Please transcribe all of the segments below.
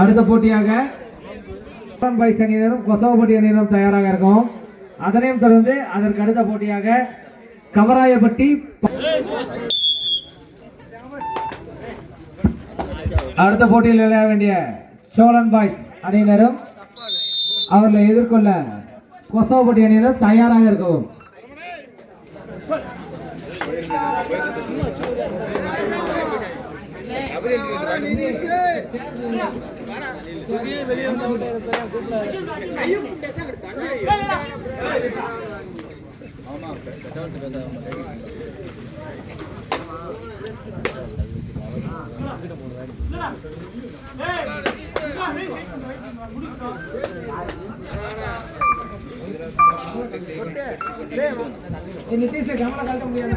அடுத்த போட்டியாக பைஸ் அணியினரும் கொசவப்பட்டி அணியினரும் தயாராக இருக்கும். அதனையும் தொடர்ந்து அதற்கு அடுத்த போட்டியாக கவராயப்பட்டி அடுத்த போட்டியில் விளையாட வேண்டிய சோழன் பாய்ஸ் அணியினரும் அவர்களை எதிர்கொள்ள கொசவப்பட்டி அணியினர் தயாராக இருக்கவும். நிதிஷ் கவலை கழட்ட முடியாது.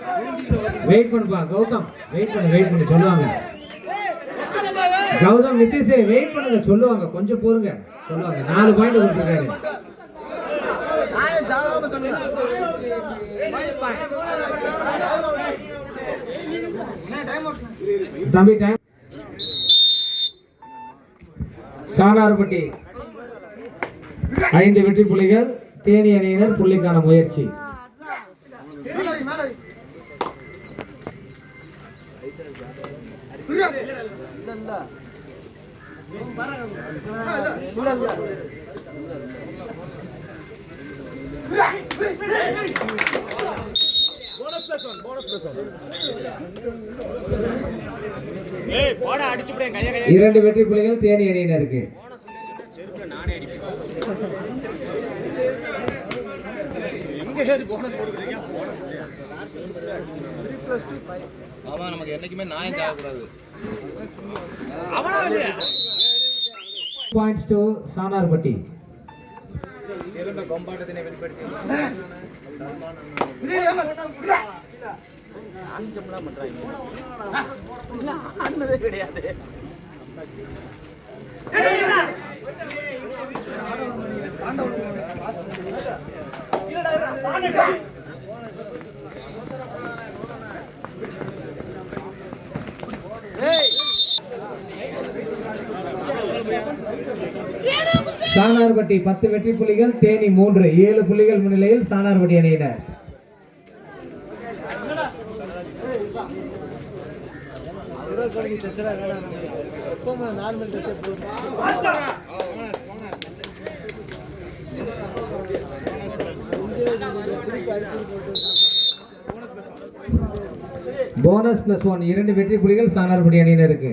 ஆடியன்ஸாக வெயிட் பண்ணுப்பா கௌதம். வெயிட் பண்ணு வெயிட் பண்ணு சொல்லுவாங்க. கௌதம் நிதிஷ் வெயிட் பண்ணுங்க சொல்லுவாங்க. கொஞ்சம் போருங்க சொல்லுவாங்க. நாலு பாயிண்ட் கொடுத்துருக்காரு. தம்பி டைம் சாணார்பட்டி. ஐந்து வெற்றி புள்ளிகள் தேனி அணியினர் புள்ளிக்கான முயற்சி. இரண்டு வெற்றி புள்ளிகள் தேனி அணியினருக்கு ஆமா நமக்கு என்னைக்குமே நியாயம் தேவைக்கூடாது பாயிண்ட்ஸ் டு சானார்பட்டி சிறந்த கொம்பாட்டத்தினை வெளிப்படுத்தி கிடையாது. சாணார்பட்டி பத்து வெற்றி புள்ளிகள் தேனி மூன்று. ஏழு புள்ளிகள் முன்னிலையில் சாணார்பட்டி அணியினர். நார்மல் டச்சே போதும் போனஸ் பிளஸ் ஒன் இரண்டு வெற்றி புள்ளிகள் சானார்பட்டி அணியினருக்கு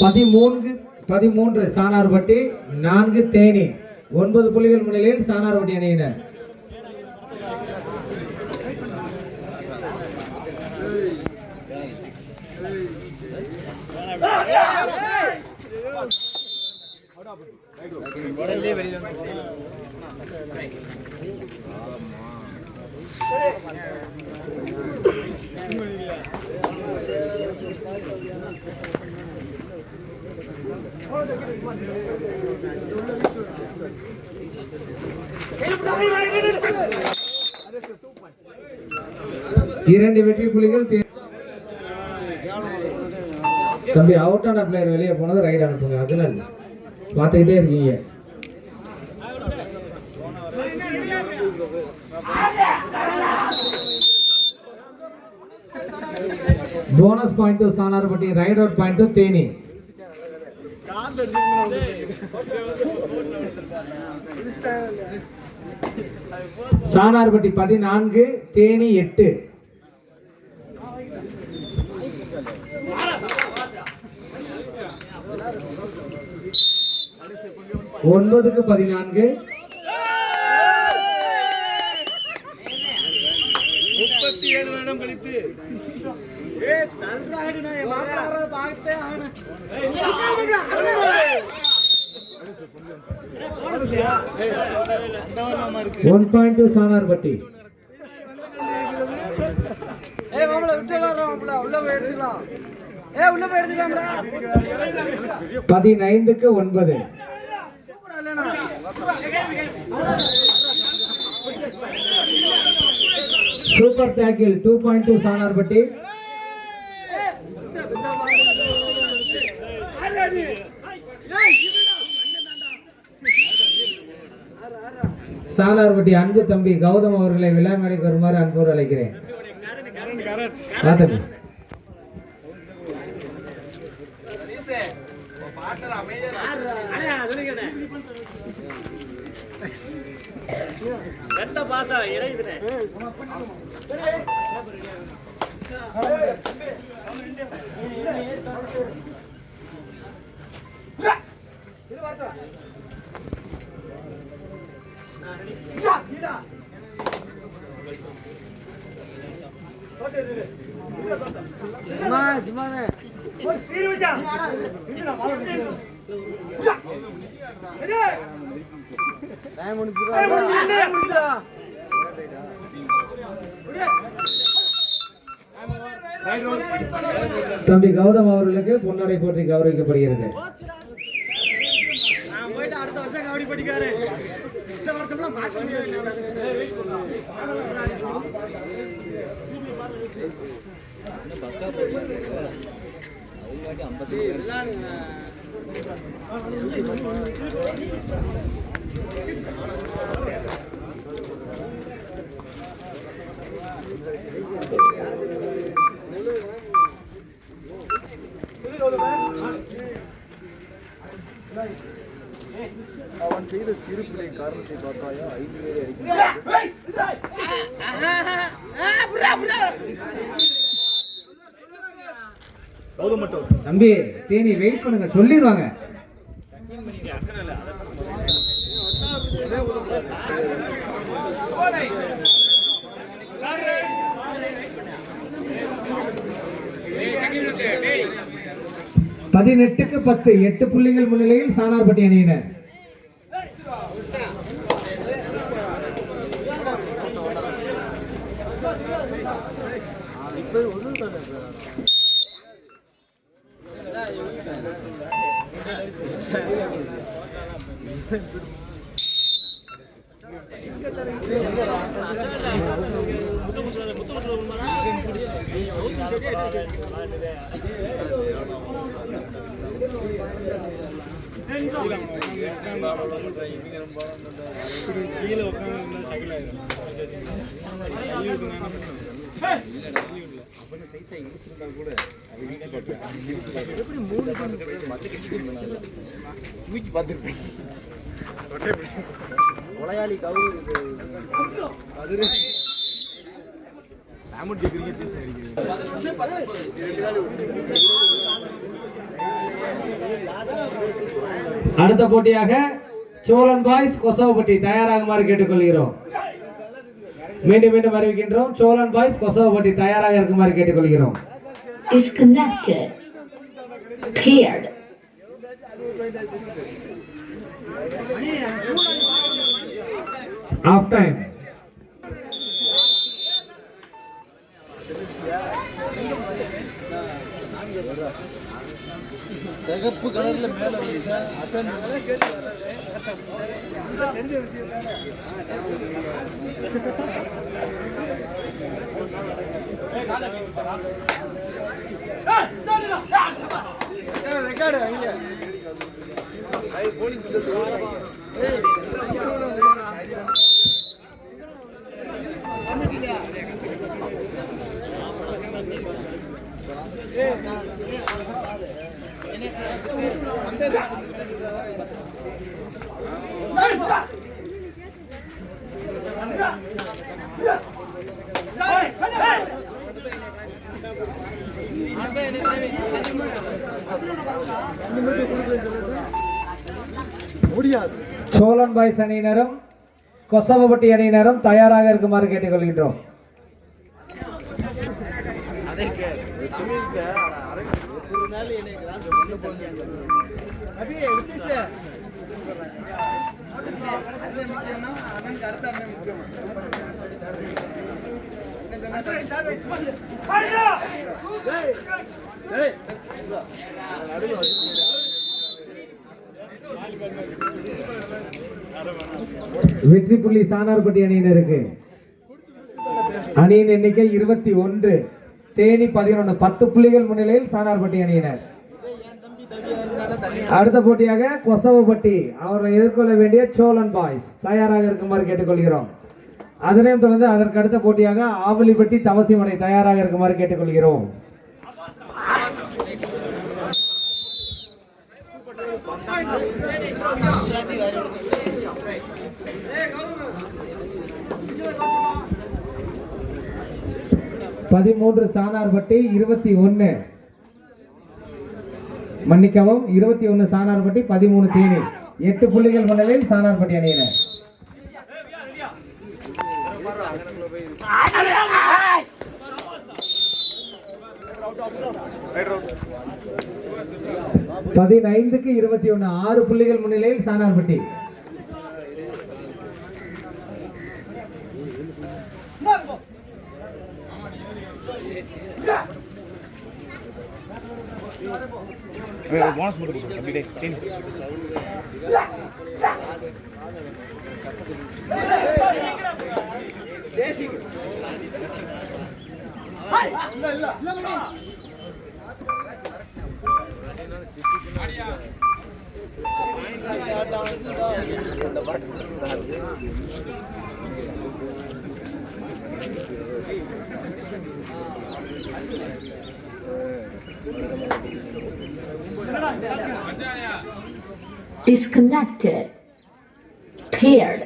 பதிமூன்று பதிமூன்று சானார்பட்டி நான்கு தேனி. ஒன்பது புள்ளிகள் முன்னிலையில் சானார்பட்டி அணியினர் வெளியில வந்து இரண்டு வெற்றி புலிகள் தம்பி அவுட் ஆன பிளேயர் வெளியே போனது ரைட் அனுப்புங்க. அதுல பார்த்துக்கிட்டே இருக்கீங்க. Bonus point Sanarpatti right out point to Theni Sanarpatti பதினான்கு தேனி எட்டு. ஒன்பதுக்கு பதினான்கு. ஒன் பாயிண்ட் டு சானார்பட்டி ஏய் மாமல விட்டுலாம் மாமல உள்ள போய் எடுத்துக்கலாம் ஏய் உள்ள போய் எடுத்துக்கலாம்டா பதினைந்துக்கு ஒன்பது super tackle two point two Sanarpatti Sanarpatti அன்பு தம்பி கௌதம் அவர்களை விழா மேடைக்கு வருமாறு அன்போடு அழைக்கிறேன் வா தம்பி. கௌதம் அவர்களுக்கு பொன்னாடை போற்றி கௌரவிக்கப்படுகிறது. வருஷம் கபடி படிக்காரு. இந்த வருஷம்லாம் பார்க்க ஃபர்ஸ்ட் செய்த சிறுபிள்ளை காரணத்தை பார்த்தாயா ஐந்து பேரை தம்பி தேனி வெயிட் பண்ணுங்க சொல்லிடுவாங்க. பதினெட்டுக்கு பத்து எட்டு புள்ளிகள் முன்னிலையில் சானார்பட்டி அணியினர். கீழே உட்காந்து சகில் இழுத்துருந்தா கூட எப்படி மூணு தூக்கி பார்த்துருப்பேன் கொலையாளி கவுரு கேட்குறீங்க அடுத்த போட்டியாக சோழன் பாய்ஸ் கொசவப்பட்டி தயாராகுமாறு கேட்டுக்கொள்கிறோம். மீண்டும் மீண்டும் அறிவிக்கின்றோம் சோழன் பாய்ஸ் கொசவப்பட்டி தயாராக இருக்குமாறு கேட்டுக்கொள்கிறோம். Disconnected, paired, ஆஃப் டைம் சிகப்பு கலர்ல மேல வந்து சார் அட்டன் ரெக்கார்டு அங்க முடியாது சோழன் பாய்ஸ் அணியினரும் கொசவப்பட்டி அணியினரும் தயாராக இருக்குமாறு கேட்டுக்கொள்கின்றோம். வெற்றி புள்ளி சானார்பட்டி அணியினருக்கு. அணியின் எண்ணிக்கை இருபத்தி ஒன்று. தேனி பதினொன்று. பத்து புள்ளிகள் முன்னிலையில் சானார்பட்டி அணியினர். அடுத்த போட்டியாக கொசவப்பட்டி அவரை எதிர்கொள்ள வேண்டிய சோழன் பாய்ஸ். தயாராக இருக்குமாறு கேட்டுக்கொள்கிறோம். அதனையும் தொடர்ந்து அதற்கு அடுத்த போட்டியாக ஆவலிப்பட்டி தவசிமடை தயாராக இருக்குமாறு கேட்டுக்கொள்கிறோம். பதிமூன்று சானார்பட்டி இருபத்தி ஒன்று மன்னிக்கவும். இருபத்தி ஒன்று சானார்பட்டி பதிமூணு தேனி. எட்டு புள்ளிகள் முன்னிலையில் சானார்பட்டி அணியினர். பதினைந்துக்கு இருபத்தி ஒன்று ஆறு புள்ளிகள் முன்னிலையில் சானார்பட்டி போனஸ் மட்டும் கொடுங்க அப்படியே டீம் disconnected, paired,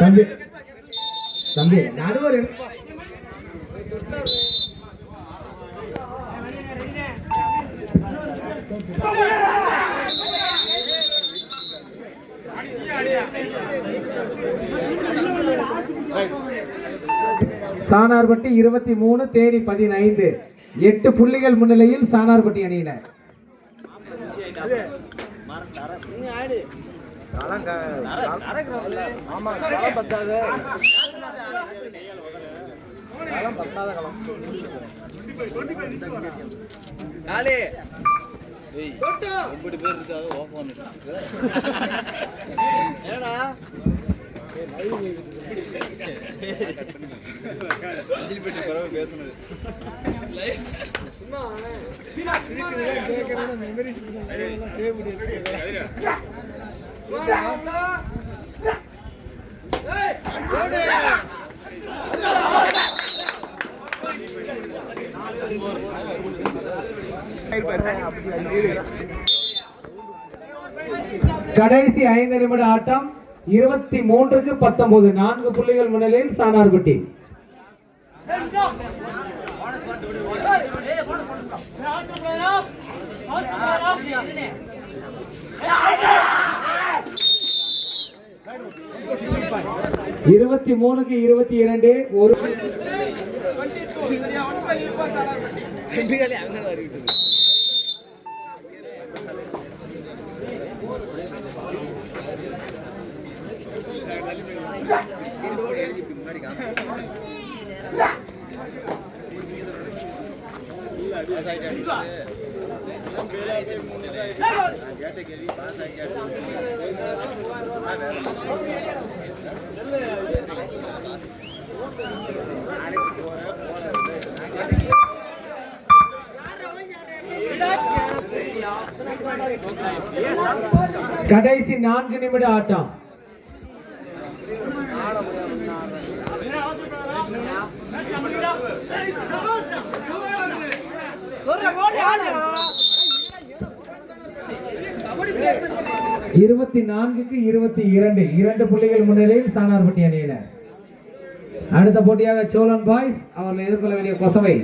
தம்பி தம்பி நடுவர் சானார்பட்டி இருபத்தி மூணு தேனி பதினைந்து. எட்டு புள்ளிகள் முன்னிலையில் சானார்பட்டி அணியினர். காலே ஒன்பது பேர் இருக்காங்க ஓப்பன் ஏடா? அஞ்சலி பெட்டி பரவ மெமரிஸ் சேவ் பண்ணி கடைசி ஐந்து நிமிட ஆட்டம். இருபத்தி மூன்றுக்கு பத்தொன்பது நான்கு புள்ளிகள் முன்னிலையில் சானார்பட்டி இருபத்தி மூணுக்கு இருபத்தி இரண்டு. ஒரு கடைசி நான்கு நிமிட ஆட்டம். இருபத்தி நான்குக்கு இருபத்தி இரண்டு. இரண்டு புள்ளிகள் முன்னிலையில் சானார்பட்டி அணியினர். அடுத்த போட்டியாக சோழன் பாய்ஸ் அவர்கள் எதிர்கொள்ள வேண்டிய கொசவை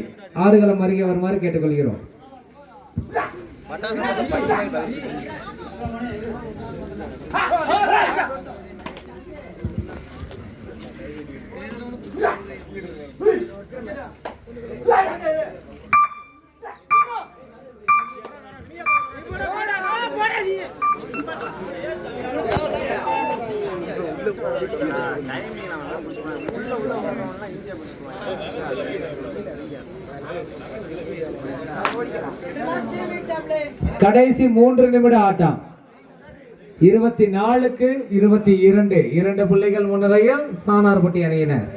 ஆறுகளம் அருகே வருமாறு கேட்டுக்கொள்கிறோம். கடைசி மூன்று நிமிட ஆட்டம். இருபத்தி நாலுக்கு இருபத்தி இரண்டு. இரண்டு பிள்ளைகள் முன்னிலையில் சானார்பட்டி அணியினர்.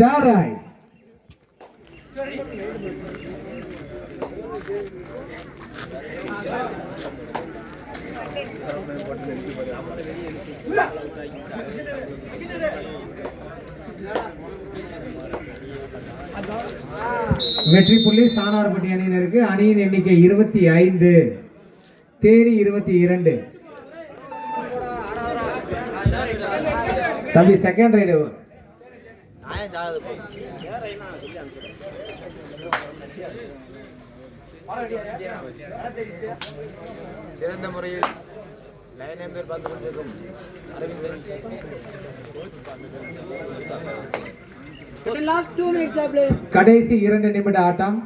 தாராய் வெற்றி புள்ளி சானார்பட்டி அணியினருக்கு அணியின் எண்ணிக்கை இருபத்தி ஐந்து தேனி இருபத்தி இரண்டு. தம்பி செகண்ட் ரைடு சிறந்த முறையில் கடைசி இரண்டு நிமிட ஆட்டம்.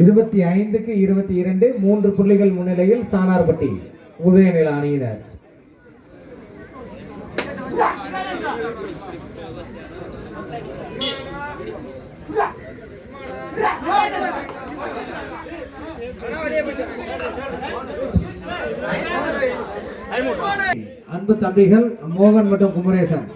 இருபத்தி ஐந்துக்கு இருபத்தி இரண்டு மூன்று புள்ளிகள் முன்னிலையில் சானார்பட்டி உதயநில அணியினர். அன்பு தம்பிகள் மோகன் மற்றும் குமரேசன்.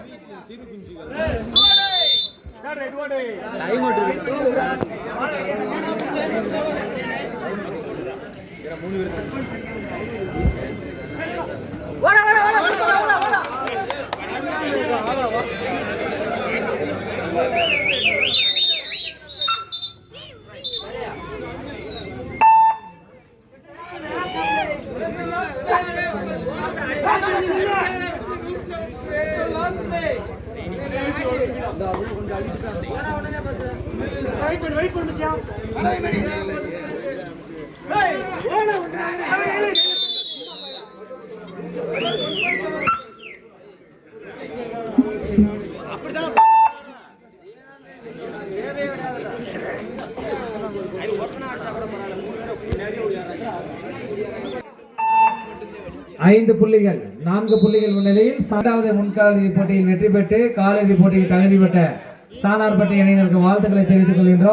வெயிட் பண்ணுச்சு ஐந்து புள்ளிகள் நான்கு புள்ளிகள் முன்னிலையில் இரண்டாவது முன்காலிறுதி போட்டியில் வெற்றி பெற்று காலிறுதி போட்டியில் தகுதி பெற்ற சானார்பட்டி அணியினருக்கு வாழ்த்துக்களை தெரிவித்துக் கொள்கின்றோம்.